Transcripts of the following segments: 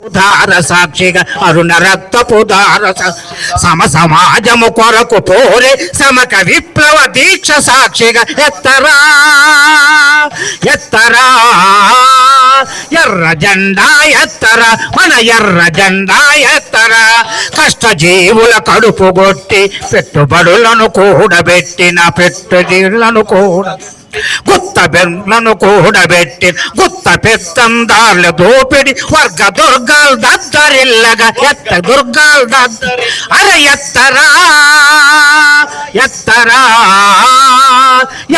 ఉదార సాక్షిగా అరుణ రక్తపు దార సమ సమాజము కొరకు పోరే సమక విప్లవ దీక్ష సాక్షిగా ఎత్తరా ఎత్తరా ఎర్ర జెండా ఎత్తరా మన ఎర్ర జెండా ఎత్తరా. కష్టజీవుల కడుపు కొట్టి పెట్టుబడులను కూడబెట్టిన పెట్టుబడులను కూడా గుత్త బెర్లను కూడబెట్టి గుత్త పెత్తందార్ల దోపిడి వర్గ దుర్గాలు దద్దరిల్లగా ఎత్త దుర్గాలు దద్ద అరే ఎత్తరా ఎత్తరా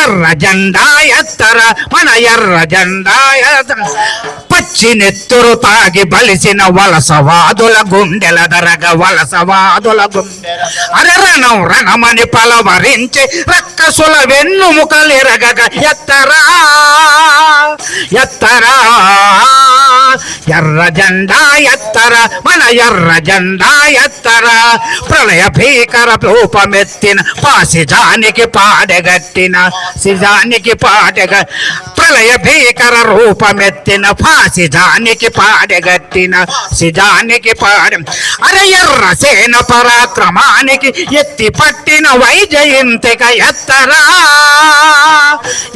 ఎర్ర జెండా ఎత్తరా మన ఎర్ర జెండా ఎత్తర. వచ్చి నెత్తురు తాగి బలిసిన వలసవాదుల గుండెల దరగ వలసవాదుల గుండెల అరే రణం రణమని పలవరించి రక్కసుల వెన్నుముకలిరగగ ఎత్తరా ఎత్తరా ఎర్ర జెండా ఎత్తర మన ఎర్ర జెండా ఎత్తర ప్రళయ భీకర రూపమెత్తిన పాసిజానికి పాడగట్టిన సిజానికి పాడగ ప్రళయ భీకర రూపమెత్తిన పాసి ఫాసిజానికి పాడగట్టిన సిజానికి పాడ. అరే ఎర్ర సేన పరాక్రమానికి ఎత్తి పట్టిన వైజయంతిక ఎత్తరా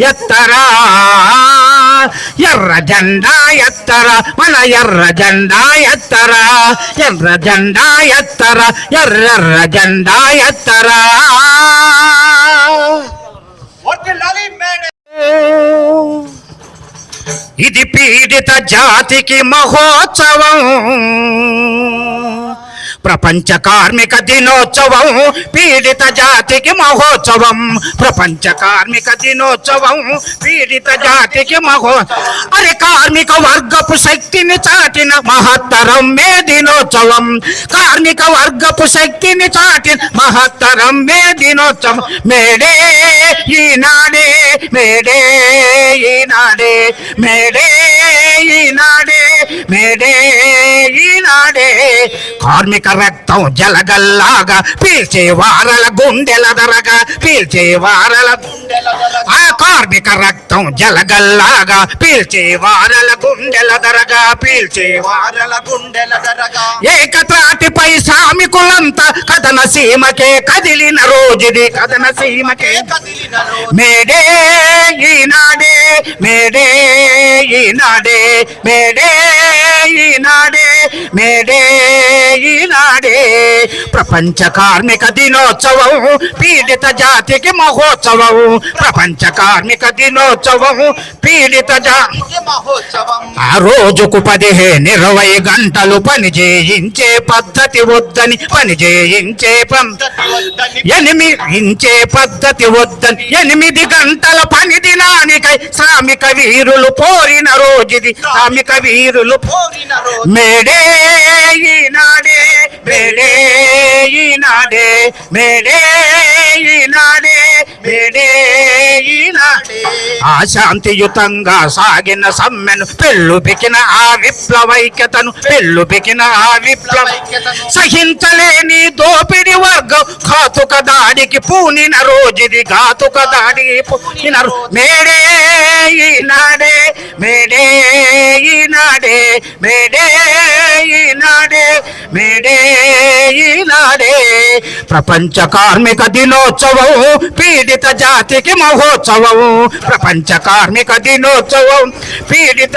ఎత్తరా. ఎర్ర జెండా ఎత్తర మన ఎర్ర జెండా ఎత్తర. ఎర్ర జెండా ఎత్తర ఎర్రెర్ర జెండా ఎత్తరా. వర్ధిల్లాలి మేడే ఇది పీడిత జాతికి మహోత్సవం. ప్రపంచ కార్మిక దినోత్సవం పీడిత జాతికి మహోత్సవం ప్రపంచ కార్మిక దినోత్సవం పీడిత జాతికి మహో అరే కార్మిక వర్గపు శక్తిని చాటిన మహత్తరం మే దినోత్సవం కార్మిక వర్గపు శక్తిని చాటిన మహత్తరం మే దినోత్సవం మేడే ఈనాడే మేడే ఈనాడే మేడే ఈనాడే మేడే ఈనాడే కార్మిక రక్తం జలగల్లాగా పీల్చే వారల గుండెల దరగా పీల్చే వారల ఆ కార్మిక రక్తం జలగల్లాగా పీల్చే వారల గుండెల దరగా పీల్చే వారల గుండెల దరగా. ఏకత్రాటిపై సామికులంతా కథన సీమకే కదిలిన రోజుది కథన సీమకే మేడే ఈనాడే మేడే ఈనాడే మేడే ఈనాడే మేడే ఈనాడే ప్రపంచ కార్మిక దినోత్సవం పీడిత జాతికి మహోత్సవం. ప్రపంచ కార్మిక దినోత్సవం పీడిత మహోత్సవం ఆ రోజుకు పదిహేను ఇరవై గంటలు పని చేయించే పద్ధతి వద్దని పని చేయించే పం- పద్ధతి ఎనిమిదించే పద్ధతి వద్దని ఎనిమిది గంటల పని దినానికై శ్రామిక వీరులు పోరిన రోజుది. శ్రామిక వీరులు కోరిన రోజు. మేడే ఈనాడే మేడే ఈనాడే మేడే ఈనాడే మేడే ఈనాడే. ఆ శాంతియుతంగా సాగిన సమ్మెను పెళ్ళు పికిన ఆ విప్లవైక్యతను పెళ్ళు పికిన ఆ విప్లవ సహించలేని దోపిడి వర్గం ఘాతుక దాడికి పూనిన రోజుది ఘాతుక దాడికి పూనిన మేడే ఈనాడే మేడే ఈనాడే మేడే ఈనాడే మేడే ఈనాడే. ప్రపంచ కార్మిక దినోత్సవం పీడిత జాతికి మహోత్సవం. ప్రపంచ కార్మిక దినోత్సవం పీడిత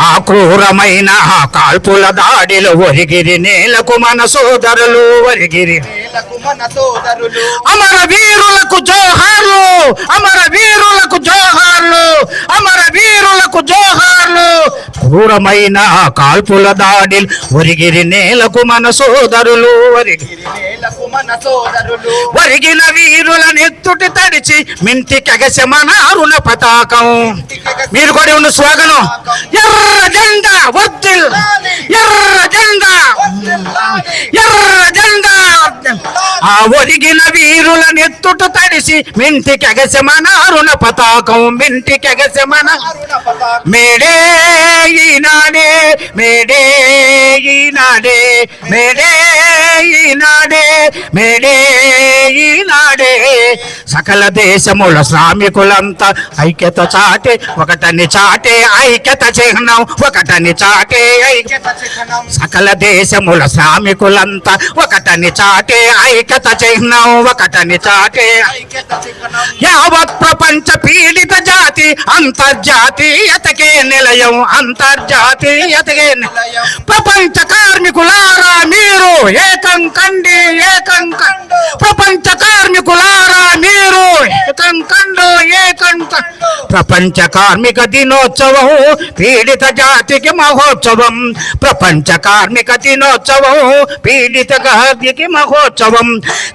ఆ క్రూరమైన ఆ కాల్పుల దాడిలో ఒరిగిరి నేలకు మన సోదరులు ఒరిగిరి అమర వీరులకు జోహార్లు అమర వీరులకు జోహార్లు అమర క్రూరమైన ఆ కాల్పుల దాడిలు ఒరిగిరి నేలకు మన సోదరులు ఒరిగి నేలకు మన సోదరులు ఒరిగిన వీరుల నెత్తుటి తడిచి మింటి కగస మన అరుణ పతాకం మీరు కూడా ఉన్న స్వాగనం ఎర్ర జెండా వర్దిల్ ఎర్ర జెండా. ఎర్ర జెండా ఆ ఒరిగిన వీరుల నెత్తుట తడిసి మింటి కగస మన అరుణ పతాకం. మింటి కగస మన అరుణ పతాకం. మేడే ఈనాడే మేడే ఈనాడే మేడే ఈనాడే మేడే ఈనాడే. సకల దేశముల శ్రామికులంతా ఐక్యత చాటే ఒకటని చాటే ఐక్యత చిహ్నం ఒకటని చాటే ఐక్యత చిహ్నం. సకల దేశముల శ్రామికులంతా ఒకటని చాటే ఐక్యత చిహ్నం ఒకటని చాటే ఐక్యత చిహ్నం. యావత్ ప్రపంచ పీడిత జాతి అంతర్జాతీయతకే నిలయం అంత ని- నిలయం. ప్రపంచ కార్మికులారా మీరు ఏకం కండి ఏకం కండు ప్రపంచ కార్మికులారా మీరు ఏకం కండు ఏకం కండు ప్రపంచ కార్మిక దినోత్సవం పీడిత జాతికి మహోత్సవం ప్రపంచ కార్మిక దినోత్సవం పీడిత జాతికి మహోత్సవం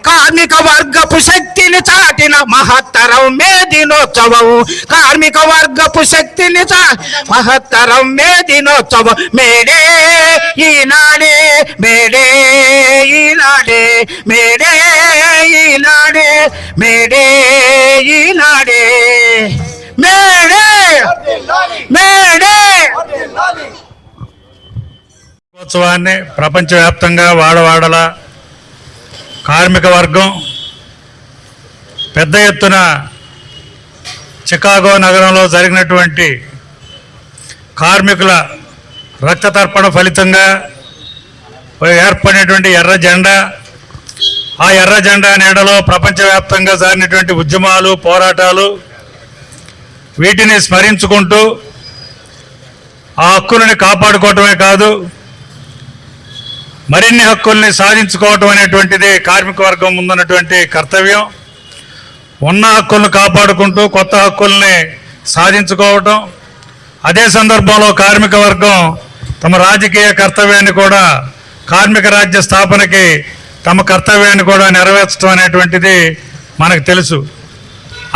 కార్మిక వర్గపు శక్తిని చాటిన మహత్తరం మే దినోత్సవం కార్మిక వర్గపు శక్తిని చా మహత్తరం మే దినోత్సవం మేడే ఈనాడే మేడే ఈనాడే మేడే ఈనాడే మేడే ఈనాడే. May Day May Day. ఉత్సవాన్ని ప్రపంచవ్యాప్తంగా వాడవాడల కార్మిక వర్గం పెద్ద ఎత్తున చికాగో నగరంలో జరిగినటువంటి కార్మికుల రక్త తర్పణ ఫలితంగా ఏర్పడినటువంటి ఎర్ర జెండా. ఆ ఎర్ర జెండా నీడలో ప్రపంచవ్యాప్తంగా సారినటువంటి ఉద్యమాలు పోరాటాలు వీటిని స్మరించుకుంటూ ఆ హక్కులని కాపాడుకోవటమే కాదు మరిన్ని హక్కుల్ని సాధించుకోవటం అనేటువంటిది కార్మిక వర్గం ముందున్నటువంటి కర్తవ్యం. ఉన్న హక్కులను కాపాడుకుంటూ కొత్త హక్కుల్ని సాధించుకోవటం అదే సందర్భంలో కార్మిక వర్గం తమ రాజకీయ కర్తవ్యాన్ని కూడా కార్మిక రాజ్య స్థాపనకి తమ కర్తవ్యాన్ని కూడా నెరవేర్చడం అనేటువంటిది మనకు తెలుసు.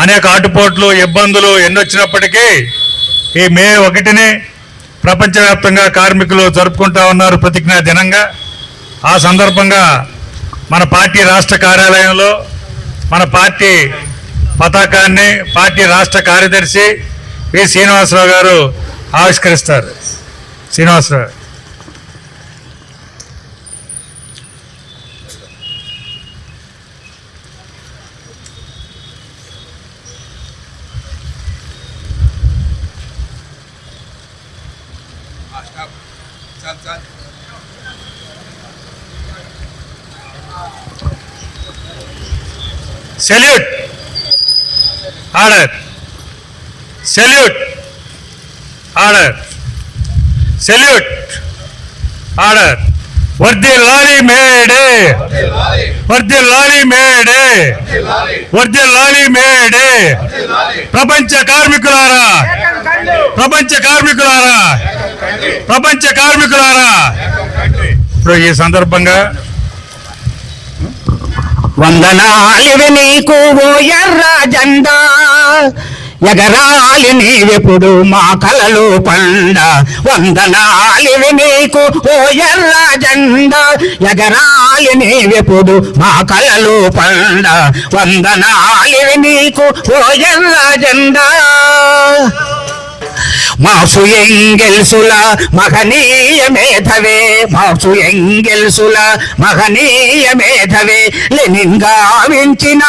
అనేక ఆటుపోట్లు ఇబ్బందులు ఎన్నొచ్చినప్పటికీ ఈ మే ఒకటిని ప్రపంచవ్యాప్తంగా కార్మికులు జరుపుకుంటా ఉన్నారు ప్రతిజ్ఞా దినంగా. ఆ సందర్భంగా మన పార్టీ రాష్ట్ర కార్యాలయంలో మన పార్టీ పతాకాన్ని పార్టీ రాష్ట్ర కార్యదర్శి వి శ్రీనివాసరావు గారు ఆవిష్కరిస్తారు. శ్రీనివాసరావు గారు. Salute order salute order salute order వర్దిల్లాలి మేడే వర్దిల్లాలి మేడే వర్దిల్లాలి మేడే ప్రపంచ కార్మికులారా ప్రపంచ కార్మికులారా ప్రపంచ కార్మికులారా ఇప్పుడు ఈ సందర్భంగా వందనాలివి నీకు ఓ ఎర్ర జెండా. ఎగరాలి నీవెప్పుడు మా కలలు పండ. వందనాలివి నీకు ఓ ఎర్ర జెండా. ఎగరాలి నీవెప్పుడు మా కలలు పండ. వందనాలివి నీకు ఓ ఎర్ర జెండా. మాసు ఎంగెల్సుల మహనీయ మేధవే మాసు ఎంగెల్సుల మహనీయ మేధవే లెనిన్ గావించిన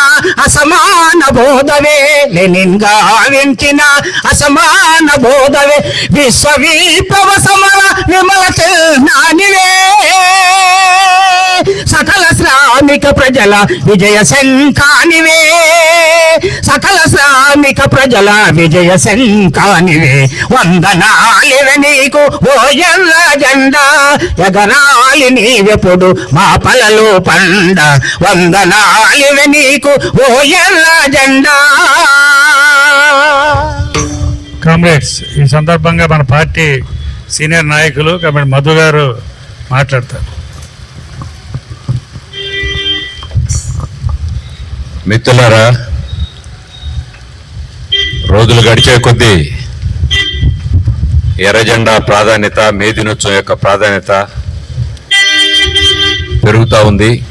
అసమాన బోధవే లెనిన్ గావించిన అసమాన బోధవే విశ్వవీపవ సమర విమల నానివే సకల శ్రామిక ప్రజల విజయ శంఖానివే. సకల శ్రామిక ప్రజల విజయ శంఖానివే. వందనాలివే నీకు? ఓ ఎర్ర జెండా ఎగరాలి నీవెప్పుడు? మా పలలు పండ వందనాలివే నీకు? ఓ ఎర్ర జెండా. కామ్రేడ్స్ ఈ సందర్భంగా మన పార్టీ సీనియర్ నాయకులు కాబట్టి మధు గారు మాట్లాడతారు. మిత్రులారా రోజులు గడిచే కొద్దీ ఎర్రజెండా ప్రాధాన్యత మే దినోత్సవం యొక్క ప్రాధాన్యత పెరుగుతూ ఉంది.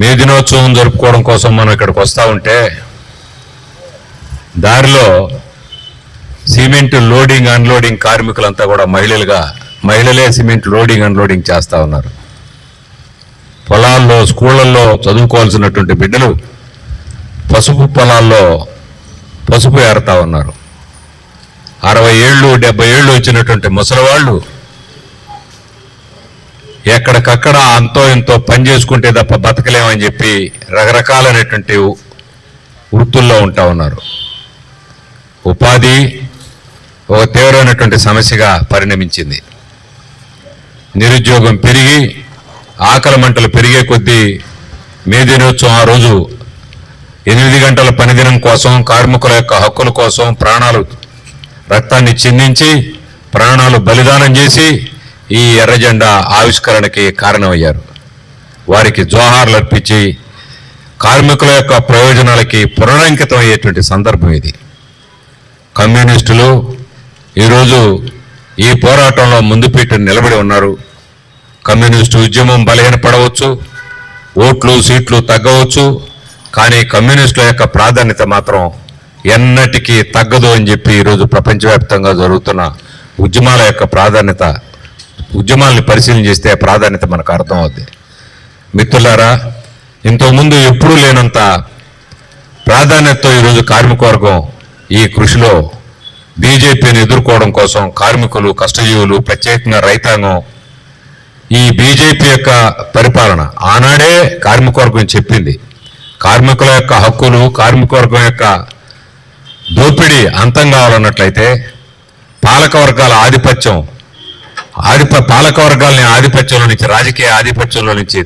మే దినోత్సవం జరుపుకోవడం కోసం మనం ఇక్కడికి వస్తూ ఉంటే దారిలో సిమెంట్ లోడింగ్ అన్లోడింగ్ కార్మికులంతా కూడా మహిళలుగా మహిళలే సిమెంట్ లోడింగ్ అన్లోడింగ్ చేస్తూ ఉన్నారు. పొలాల్లో స్కూళ్ళల్లో చదువుకోవాల్సినటువంటి బిడ్డలు పసుపు పొలాల్లో పసుపు ఏరుతా ఉన్నారు. అరవై ఏళ్ళు డెబ్బై ఏళ్ళు వచ్చినటువంటి ముసలివాళ్ళు ఎక్కడికక్కడ అంతో ఇంతో పని చేసుకుంటే తప్ప బతకలేమని చెప్పి రకరకాలైనటువంటి వృత్తుల్లో ఉంటా ఉన్నారు. ఉపాధి ఒక తీవ్రమైనటువంటి సమస్యగా పరిణమించింది. నిరుద్యోగం పెరిగి ఆకలి మంటలు పెరిగే కొద్దీ మే దినోత్సవం ఆ రోజు ఎనిమిది గంటల పనిదినం కోసం కార్మికుల యొక్క హక్కుల కోసం ప్రాణాలు రక్తాన్ని చిందించి ప్రాణాలు బలిదానం చేసి ఈ ఎర్రజెండా ఆవిష్కరణకి కారణమయ్యారు. వారికి జోహార్లు అర్పించి కార్మికుల యొక్క ప్రయోజనాలకి పునరంకితం అయ్యేటువంటి సందర్భం ఇది. కమ్యూనిస్టులు ఈరోజు ఈ పోరాటంలో ముందు పెట్టి నిలబడి ఉన్నారు. కమ్యూనిస్టు ఉద్యమం బలహీనపడవచ్చు ఓట్లు సీట్లు తగ్గవచ్చు కానీ కమ్యూనిస్టుల యొక్క ప్రాధాన్యత మాత్రం ఎన్నటికీ తగ్గదు అని చెప్పి ఈరోజు ప్రపంచవ్యాప్తంగా జరుగుతున్న ఉద్యమాల యొక్క ప్రాధాన్యత ఉద్యమాల్ని పరిశీలన చేస్తే ప్రాధాన్యత మనకు అర్థమవుద్ది. మిత్రులారా ఇంతకుముందు ఎప్పుడూ లేనంత ప్రాధాన్యతతో ఈరోజు కార్మికవర్గం ఈ కృషిలో బీజేపీని ఎదుర్కోవడం కోసం కార్మికులు కష్టజీవులు ప్రత్యేకంగా రైతాంగం ఈ బీజేపీ యొక్క పరిపాలన ఆనాడే కార్మికవర్గం చెప్పింది. కార్మికుల యొక్క హక్కులు కార్మిక వర్గం యొక్క దోపిడీ అంతం కావాలన్నట్లయితే పాలకవర్గాల ఆధిపత్యం ఆధిప పాలకవర్గాలని ఆధిపత్యంలో నుంచి రాజకీయ ఆధిపత్యంలో నుంచి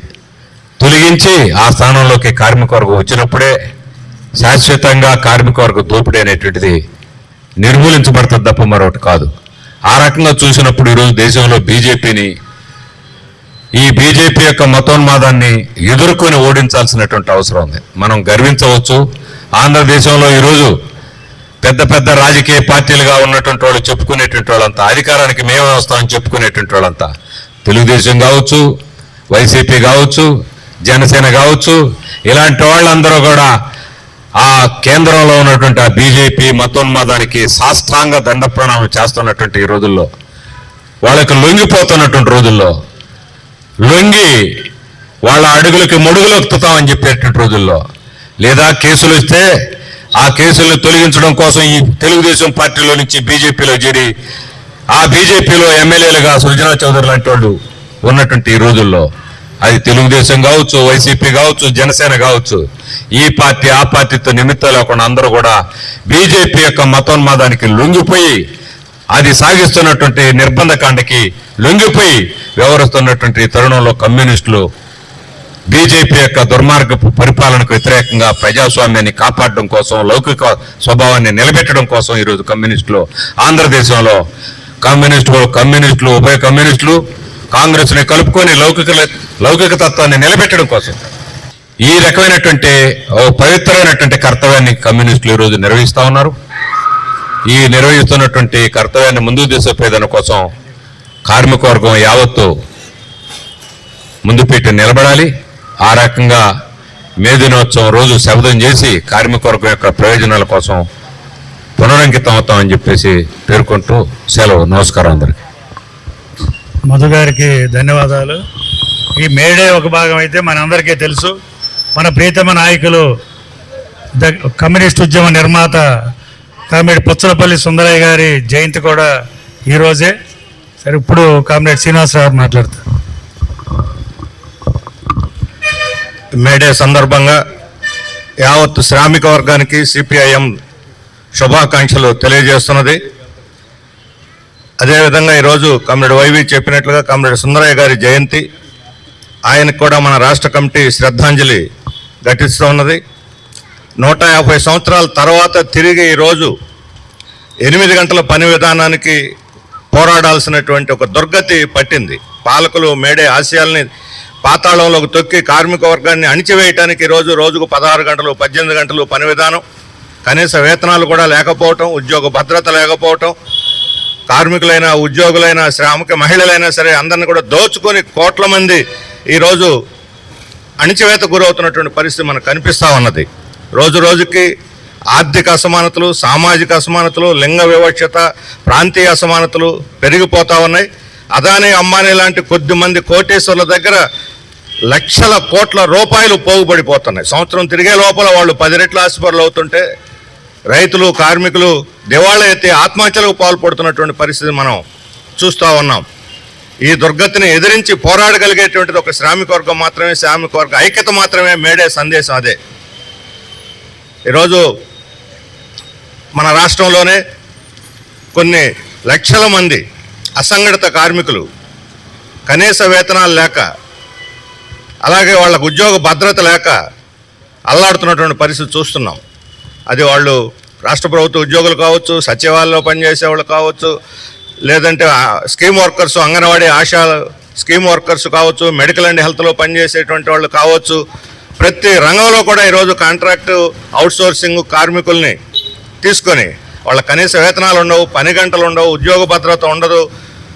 తొలగించి ఆ స్థానంలోకి కార్మికవర్గం వచ్చినప్పుడే శాశ్వతంగా కార్మికవర్గ దోపిడీ అనేటువంటిది నిర్మూలించబడుతుంది తప్ప మరొకటి కాదు. ఆ రకంగా చూసినప్పుడు ఈరోజు దేశంలో బీజేపీని ఈ బీజేపీ యొక్క మతోన్మాదాన్ని ఎదుర్కొని ఓడించాల్సినటువంటి అవసరం ఉంది. మనం గర్వించవచ్చు. ఆంధ్రదేశంలో ఈరోజు పెద్ద పెద్ద రాజకీయ పార్టీలుగా ఉన్నటువంటి వాళ్ళు చెప్పుకునేటువంటి వాళ్ళంతా అధికారానికి మేమే వస్తామని చెప్పుకునేటువంటి వాళ్ళంతా తెలుగుదేశం కావచ్చు వైసీపీ కావచ్చు జనసేన కావచ్చు ఇలాంటి వాళ్ళందరూ కూడా ఆ కేంద్రంలో ఉన్నటువంటి ఆ బీజేపీ మతోన్మాదానికి సాష్టాంగ దండ ప్రణామం చేస్తున్నటువంటి ఈ రోజుల్లో వాళ్ళకి లొంగిపోతున్నటువంటి రోజుల్లో లొంగి వాళ్ళ అడుగులకి మొడుగులు ఎక్కుతామని చెప్పేటువంటి రోజుల్లో. లేదా కేసులు ఇస్తే ఆ కేసులను తొలగించడం కోసం ఈ తెలుగుదేశం పార్టీలో నుంచి బీజేపీలో చేరి ఆ బీజేపీలో ఎమ్మెల్యేలుగా సృజనా చౌదరి లాంటి వాళ్ళు ఉన్నటువంటి ఈ రోజుల్లో. అది తెలుగుదేశం కావచ్చు వైసీపీ కావచ్చు జనసేన కావచ్చు. ఈ పార్టీ ఆ పార్టీతో నిమిత్తం లేకుండా అందరూ కూడా బీజేపీ యొక్క మతోన్మాదానికి లొంగిపోయి అది సాగిస్తున్నటువంటి నిర్బంధకాండకి లొంగిపోయి వ్యవహరిస్తున్నటువంటి తరుణంలో కమ్యూనిస్టులు బీజేపీ యొక్క దుర్మార్గపు పరిపాలనకు వ్యతిరేకంగా ప్రజాస్వామ్యాన్ని కాపాడడం కోసం లౌకిక స్వభావాన్ని నిలబెట్టడం కోసం ఈరోజు కమ్యూనిస్టులు ఆంధ్రదేశంలో కమ్యూనిస్టులు కమ్యూనిస్టులు ఉభయ కమ్యూనిస్టులు కాంగ్రెస్ని కలుపుకొని లౌకిక లౌకిక తత్వాన్ని నిలబెట్టడం కోసం. ఈ రకమైనటువంటి ఓ పవిత్రమైనటువంటి కర్తవ్యాన్ని కమ్యూనిస్టులు ఈరోజు నిర్వహిస్తా ఉన్నారు. ఈ నిర్వహిస్తున్నటువంటి కర్తవ్యాన్ని ముందుకు తీసుకుపోయేదాని కోసం కార్మిక వర్గం యావత్తు ముందు పెట్టి నిలబడాలి. ఆ రకంగా మే దినోత్సవం రోజు శబ్దం చేసి కార్మికవర్గం యొక్క ప్రయోజనాల కోసం పునరంకితం అవుతామని చెప్పేసి పేర్కొంటూ సెలవు. నమస్కారం అందరికి. మధు గారికి ధన్యవాదాలు. ఈ మేడే ఒక భాగం అయితే మనందరికీ తెలుసు. మన ప్రీతమ నాయకులు ద కమ్యూనిస్ట్ ఉద్యమ నిర్మాత కామ్రేడ్ పుచ్చలపల్లి సుందరయ్య గారి జయంతి కూడా ఈరోజే సరే ఇప్పుడు కామ్రేడ్ శ్రీనివాసరావు గారు మాట్లాడతారు. మేడే సందర్భంగా యావత్ శ్రామిక వర్గానికి సిపిఐఎం శుభాకాంక్షలు తెలియజేస్తున్నది. అదేవిధంగా ఈరోజు కామ్రేడ్ వైవి చెప్పినట్లుగా కామ్రేడ్ సుందరయ్య గారి జయంతి. ఆయనకు కూడా మన రాష్ట్ర కమిటీ శ్రద్ధాంజలి ఘటిస్తూ ఉన్నది. నూట యాభై సంవత్సరాల తర్వాత తిరిగి ఈరోజు ఎనిమిది గంటల పని విధానానికి పోరాడాల్సినటువంటి ఒక దుర్గతి పట్టింది. పాలకులు మేడే ఆశయాల్ని పాతాళంలోకి తొక్కి కార్మిక వర్గాన్ని అణిచివేయటానికి ఈరోజు రోజుకు పదహారు గంటలు పద్దెనిమిది గంటలు పని విధానం. కనీస వేతనాలు కూడా లేకపోవటం ఉద్యోగ భద్రత లేకపోవటం కార్మికులైన ఉద్యోగులైన శ్రామిక మహిళలైనా సరే అందరిని కూడా దోచుకొని కోట్ల మంది ఈరోజు అణిచివేత గురవుతున్నటువంటి పరిస్థితి మనకు కనిపిస్తూ ఉన్నది. రోజు రోజుకి ఆర్థిక అసమానతలు సామాజిక అసమానతలు లింగ వివక్షత ప్రాంతీయ అసమానతలు పెరిగిపోతూ ఉన్నాయి. అదానీ అంబానీ లాంటి కొద్ది మంది కోటేశ్వర్ల దగ్గర లక్షల కోట్ల రూపాయలు పోగుపడిపోతున్నాయి. సంవత్సరం తిరిగే లోపల వాళ్ళు పది రెట్ల ఆసుపత్రులు అవుతుంటే రైతులు కార్మికులు దివాళా ఎత్తి ఆత్మహత్యలకు పాల్పడుతున్నటువంటి పరిస్థితి మనం చూస్తూ ఉన్నాం. ఈ దుర్గతిని ఎదిరించి పోరాడగలిగేటువంటిది ఒక శ్రామిక వర్గం మాత్రమే శ్రామిక వర్గ ఐక్యత మాత్రమే మేడే సందేశం అదే. ఈరోజు మన రాష్ట్రంలోనే కొన్ని లక్షల మంది అసంఘటిత కార్మికులు కనీస వేతనాలు లేక అలాగే వాళ్ళకు ఉద్యోగ భద్రత లేక అల్లాడుతున్నటువంటి పరిస్థితి చూస్తున్నాం. అది వాళ్ళు రాష్ట్ర ప్రభుత్వ ఉద్యోగులు కావచ్చు సచివాలయంలో పనిచేసే వాళ్ళు కావచ్చు లేదంటే scheme workers anganwadi Asha scheme workers కావచ్చు మెడికల్ అండ్ హెల్త్లో పనిచేసేటువంటి వాళ్ళు కావచ్చు ప్రతి రంగంలో కూడా ఈరోజు కాంట్రాక్టు అవుట్సోర్సింగ్ కార్మికుల్ని తీసుకొని వాళ్ళ కనీస వేతనాలు ఉండవు పని గంటలు ఉండవు ఉద్యోగ భద్రత ఉండదు.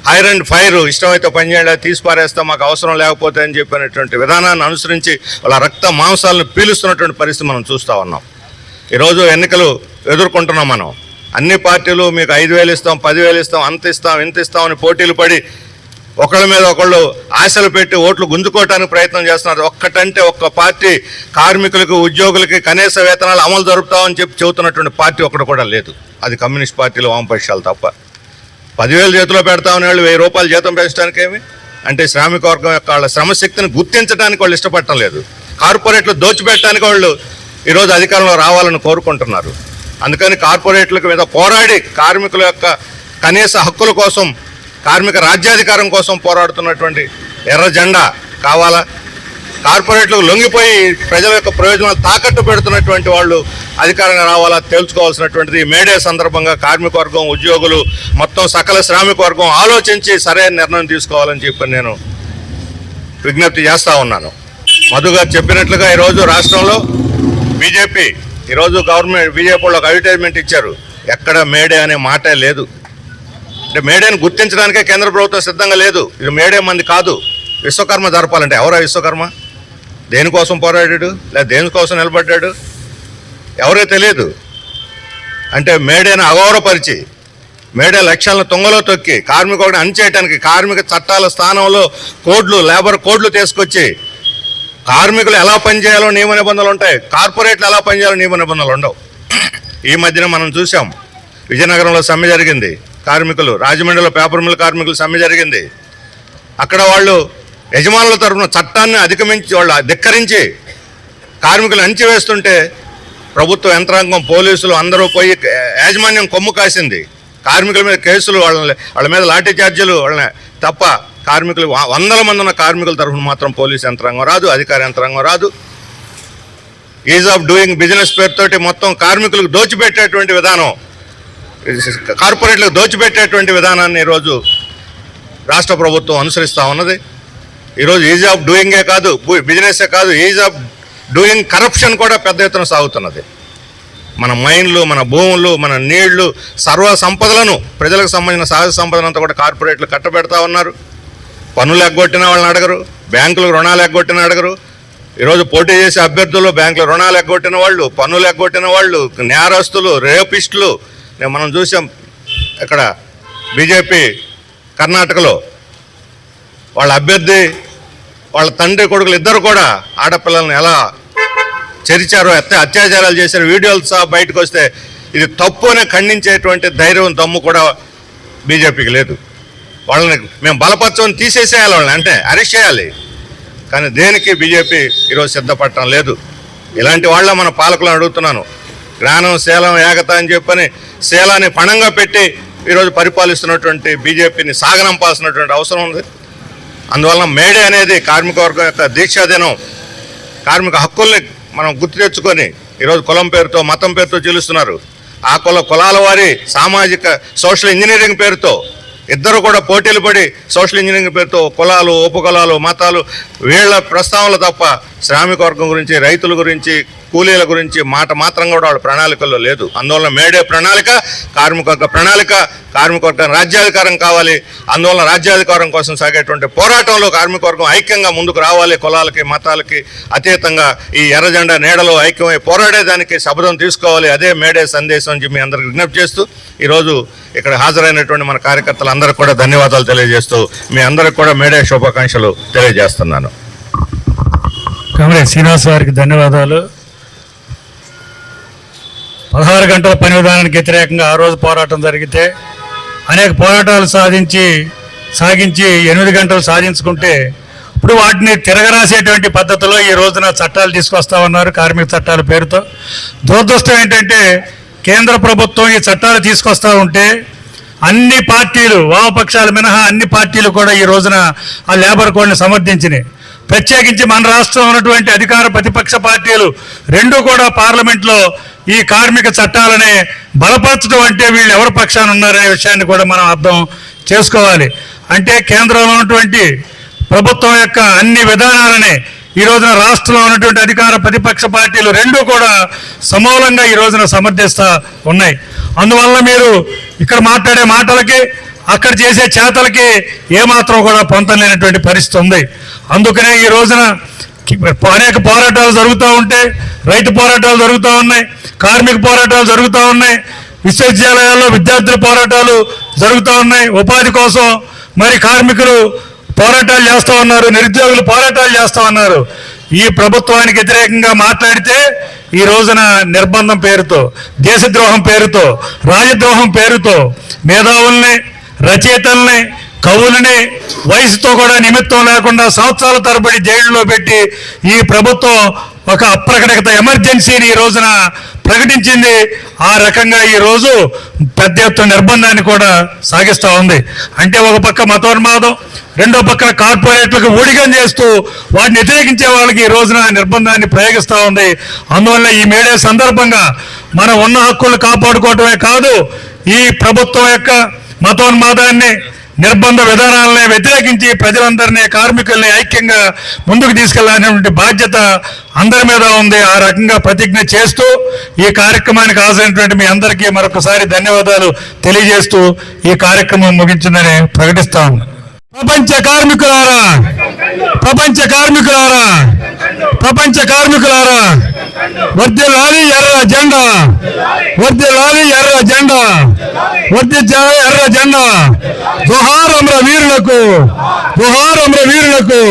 హైర్ అండ్ ఫైర్ ఇష్టమైతే పనిచేయడా చేయండి తీసి పారేస్తాం మాకు అవసరం లేకపోతే అని చెప్పినటువంటి విధానాన్ని అనుసరించి వాళ్ళ రక్త మాంసాలను పీలుస్తున్నటువంటి పరిస్థితి మనం చూస్తూ ఉన్నాం. ఈరోజు ఎన్నికలు ఎదుర్కొంటున్నాం మనం. అన్ని పార్టీలు మీకు ఐదు వేలు ఇస్తాం పదివేలు ఇస్తాం అంత ఇస్తాం ఇంత ఇస్తామని పోటీలు పడి ఒకళ్ళ మీద ఒకళ్ళు ఆశలు పెట్టి ఓట్లు గుంజుకోవడానికి ప్రయత్నం చేస్తున్నారు. ఒక్కటంటే ఒక్క పార్టీ కార్మికులకు ఉద్యోగులకి కనీస వేతనాలు అమలు జరుపుతామని చెప్పి చెబుతున్నటువంటి పార్టీ ఒకటి కూడా లేదు. అది కమ్యూనిస్ట్ పార్టీలు వామపక్షాలు తప్ప. పదివేలు చేతిలో పెడతామని వాళ్ళు వెయ్యి రూపాయలు జీతం పెంచడానికి ఏమి అంటే శ్రామిక వర్గం యొక్క వాళ్ళ శ్రమశక్తిని గుర్తించడానికి వాళ్ళు ఇష్టపడటం లేదు. కార్పొరేట్లు దోచిపెట్టడానికి వాళ్ళు ఈరోజు అధికారంలో రావాలని కోరుకుంటున్నారు. అందుకని కార్పొరేట్ల మీద పోరాడి కార్మికుల యొక్క కనీస హక్కుల కోసం కార్మిక రాజ్యాధికారం కోసం పోరాడుతున్నటువంటి ఎర్ర జెండా కావాలా? కార్పొరేట్లకు లొంగిపోయి ప్రజల యొక్క ప్రయోజనాలు తాకట్టు పెడుతున్నటువంటి వాళ్ళు అధికారంగా రావాలా? తేల్చుకోవాల్సినటువంటిది మేడే సందర్భంగా కార్మిక వర్గం ఉద్యోగులు మొత్తం సకల శ్రామిక వర్గం ఆలోచించి సరైన నిర్ణయం తీసుకోవాలని చెప్పి నేను విజ్ఞప్తి చేస్తూ ఉన్నాను. మధుగా చెప్పినట్లుగా ఈరోజు రాష్ట్రంలో బీజేపీ ఈరోజు గవర్నమెంట్ బీజేపీ ఒక అడ్వర్టైజ్మెంట్ ఇచ్చారు. ఎక్కడ మేడే అనే మాటే లేదు. అంటే మేడేని గుర్తించడానికే కేంద్ర ప్రభుత్వం సిద్ధంగా లేదు. ఇది మేడే మంది కాదు. విశ్వకర్మ జరపాలంటే ఎవరా విశ్వకర్మ? దేనికోసం పోరాడాడు? లేదా దేనికోసం నిలబడ్డాడు? ఎవరో తెలియదు. అంటే మేడేని అగౌరవపరిచి మేడే లక్ష్యాలను తుంగలో తొక్కి కార్మికుడిని అణచేయటానికి కార్మిక చట్టాల స్థానంలో కోడ్లు లేబర్ కోడ్లు తీసుకొచ్చి కార్మికులు ఎలా పనిచేయాలో నియమ నిబంధనలు ఉంటాయి. కార్పొరేట్లు ఎలా పనిచేయాలో నియమ నిబంధనలు ఉండవు. ఈ మధ్యన మనం చూసాం విజయనగరంలో సమ్మె జరిగింది. కార్మికులు రాజమండ్రిలో పేపర్ మిల్ కార్మికులు సమ్మె జరిగింది. అక్కడ వాళ్ళు యజమానుల తరఫున చట్టాన్ని అధిగమించి వాళ్ళు ధిక్కరించి కార్మికులు అణిచివేస్తుంటే ప్రభుత్వ యంత్రాంగం పోలీసులు అందరూ పోయి యాజమాన్యం కొమ్ము కాసింది. కార్మికుల మీద కేసులు వాళ్ళని వాళ్ళ మీద లాఠీ ఛార్జీలు వాళ్ళని తప్ప కార్మికులు వ- వందల మంది ఉన్న కార్మికుల తరఫున మాత్రం పోలీస్ యంత్రాంగం రాదు అధికార యంత్రాంగం రాదు. ఈజ్ ఆఫ్ డూయింగ్ బిజినెస్ పేరుతోటి మొత్తం కార్మికులకు దోచిపెట్టేటువంటి విధానం కార్పొరేట్లకు దోచిపెట్టేటువంటి విధానాన్ని ఈరోజు రాష్ట్ర ప్రభుత్వం అనుసరిస్తూ ఉన్నది. ఈరోజు ఈజ్ ఆఫ్ డూయింగే కాదు బిజినెస్సే కాదు ఈజ్ ఆఫ్ డూయింగ్ కరప్షన్ కూడా పెద్ద ఎత్తున సాగుతున్నది. మన మైన్లు మన భూములు మన నీళ్ళు సర్వ సంపదలను ప్రజలకు సంబంధించిన సహజ సంపదలంతా కూడా కార్పొరేట్లు కట్టబెడతా ఉన్నారు. పనులు ఎగ్గొట్టిన వాళ్ళని అడగరు బ్యాంకులకు రుణాలు ఎగ్గొట్టిన అడగరు. ఈరోజు పోటీ చేసే అభ్యర్థులు బ్యాంకులు రుణాలు ఎగ్గొట్టిన వాళ్ళు పన్నులు ఎగ్గొట్టిన వాళ్ళు నేరస్తులు రేపిస్టులు మనం చూసాం ఇక్కడ బీజేపీ కర్ణాటకలో వాళ్ళ అభ్యర్థి వాళ్ళ తండ్రి కొడుకులు ఇద్దరు కూడా ఆడపిల్లల్ని ఎలా చెరిచారో ఎత్త అత్యాచారాలు చేశారు వీడియోలు సహా బయటకు వస్తే ఇది తప్పు అని ఖండించేటువంటి ధైర్యం దమ్ము కూడా బీజేపీకి లేదు. వాళ్ళని మేము బలపరచమని తీసేసేయాలి వాళ్ళని అంటే అరెస్ట్ చేయాలి. కానీ దేనికి బీజేపీ ఈరోజు సిద్ధపడటం లేదు. ఇలాంటి వాళ్ళ మన పాలకులను అడుగుతున్నాను. జ్ఞానం శీలం ఏకత అని చెప్పని శీలాన్ని పణంగా పెట్టి ఈరోజు పరిపాలిస్తున్నటువంటి బీజేపీని సాగనంపాల్సినటువంటి అవసరం ఉంది. అందువలన మేడే అనేది కార్మిక వర్గం యొక్క దీక్షా దినం కార్మిక హక్కుల్ని మనం గుర్తు తెచ్చుకొని ఈరోజు కులం పేరుతో మతం పేరుతో చెల్లిస్తున్నారు ఆ కుల కులాల వారి సామాజిక సోషల్ ఇంజనీరింగ్ పేరుతో ఇద్దరు కూడా పోటీలు పడి సోషల్ ఇంజనీరింగ్ పేరుతో కులాలు ఉపకులాలు మతాలు వీళ్ళ ప్రస్తావనలు తప్ప శ్రామిక వర్గం గురించి రైతుల గురించి కూలీల గురించి మాట మాత్రం కూడా వాళ్ళ ప్రణాళికల్లో లేదు. అందువలన మేడే ప్రణాళిక కార్మికవర్గ ప్రణాళిక కార్మికవర్గం రాజ్యాధికారం కావాలి. అందువలన రాజ్యాధికారం కోసం సాగేటువంటి పోరాటంలో కార్మిక వర్గం ఐక్యంగా ముందుకు రావాలి. కులాలకి మతాలకి అతీతంగా ఈ ఎర్రజెండా నీడలో ఐక్యమై పోరాడేదానికి శబదం తీసుకోవాలి. అదే మేడే సందేశం అని మీ అందరికి విజ్ఞప్తి చేస్తూ ఈరోజు ఇక్కడ హాజరైనటువంటి మన కార్యకర్తలందరికీ కూడా ధన్యవాదాలు తెలియజేస్తూ మీ అందరికి కూడా మేడే శుభాకాంక్షలు తెలియజేస్తున్నాను. కమరే శ్రీనివాస్ వారికి ధన్యవాదాలు. పదహారు గంటల పని విధానానికి వ్యతిరేకంగా ఆ రోజు పోరాటం జరిగితే అనేక పోరాటాలు సాధించి సాగించి ఎనిమిది గంటలు సాధించుకుంటే ఇప్పుడు వాటిని తిరగరాసేటువంటి పద్ధతిలో ఈ రోజున చట్టాలు తీసుకొస్తా ఉన్నారు కార్మిక చట్టాల పేరుతో. దురదృష్టం ఏంటంటే కేంద్ర ప్రభుత్వం ఈ చట్టాలు తీసుకొస్తా ఉంటే అన్ని పార్టీలు వామపక్షాలు మినహా అన్ని పార్టీలు కూడా ఈ రోజున ఆ లేబర్ కోడ్ని సమర్థించినాయి. ప్రత్యేకించి మన రాష్ట్రంలో ఉన్నటువంటి అధికార ప్రతిపక్ష పార్టీలు రెండు కూడా పార్లమెంట్లో ఈ కార్మిక చట్టాలని బలపరచడం అంటే వీళ్ళు ఎవరి పక్షాన ఉన్నారనే విషయాన్ని కూడా మనం అర్థం చేసుకోవాలి. అంటే కేంద్రంలో ఉన్నటువంటి ప్రభుత్వం యొక్క అన్ని విధానాలని ఈ రోజున రాష్ట్రంలో ఉన్నటువంటి అధికార ప్రతిపక్ష పార్టీలు రెండు కూడా సమూలంగా ఈ రోజున సమర్థిస్తా ఉన్నాయి. అందువల్ల మీరు ఇక్కడ మాట్లాడే మాటలకి అక్కడ చేసే చేతలకి ఏమాత్రం కూడా పొంతం లేనటువంటి పరిస్థితి ఉంది. అందుకనే ఈ రోజున అనేక పోరాటాలు జరుగుతూ ఉంటే రైతు పోరాటాలు జరుగుతూ ఉన్నాయి కార్మిక పోరాటాలు జరుగుతూ ఉన్నాయి విశ్వవిద్యాలయాల్లో విద్యార్థుల పోరాటాలు జరుగుతూ ఉన్నాయి. ఉపాధి కోసం మరి కార్మికులు పోరాటాలు చేస్తూ ఉన్నారు నిరుద్యోగులు పోరాటాలు చేస్తూ ఉన్నారు. ఈ ప్రభుత్వానికి వ్యతిరేకంగా మాట్లాడితే ఈ రోజున నిర్బంధం పేరుతో దేశద్రోహం పేరుతో రాజద్రోహం పేరుతో మేధావుల్ని రచయితల్ని కవులని వయసుతో కూడా నిమిత్తం లేకుండా సంవత్సరాల తరబడి జైలులో పెట్టి ఈ ప్రభుత్వం ఒక అప్రకటిత ఎమర్జెన్సీని ఈ రోజున ప్రకటించింది. ఆ రకంగా ఈ రోజు పెద్ద ఎత్తున నిర్బంధాన్ని కూడా సాగిస్తూ ఉంది. అంటే ఒక పక్క మతోన్మాదం రెండో పక్కన కార్పొరేట్లకు ఊడిగం చేస్తూ వాటిని వ్యతిరేకించే వాళ్ళకి ఈ రోజున నిర్బంధాన్ని ప్రయోగిస్తూ ఉంది. అందువల్ల ఈ మేడే సందర్భంగా మనం ఉన్న హక్కులు కాపాడుకోవటమే కాదు ఈ ప్రభుత్వం యొక్క మతోన్మాదాన్ని నిర్బంధ విధానాలని వ్యతిరేకించి ప్రజలందరినీ కార్మికుల్ని ఐక్యంగా ముందుకు తీసుకెళ్ళాలనేటువంటి బాధ్యత అందరి మీద ఉంది. ఆ రకంగా ప్రతిజ్ఞ చేస్తూ ఈ కార్యక్రమానికి హాజరైనటువంటి మీ అందరికీ మరొకసారి ధన్యవాదాలు తెలియజేస్తూ ఈ కార్యక్రమం ముగించిందని ప్రకటిస్తాను ప్రపంచ కార్మికులారా? ప్రపంచ కార్మికులారా? ప్రపంచ కార్మికులారా? వర్దిల్లాలి ఎర్ర జెండా. వర్దిల్లాలి ఎర్ర జెండా. వర్దిల్లాలి ఎర్ర జెండా. జోహార్ అమ్ర వీరులకు జోహార్ అమ్ర వీరులకు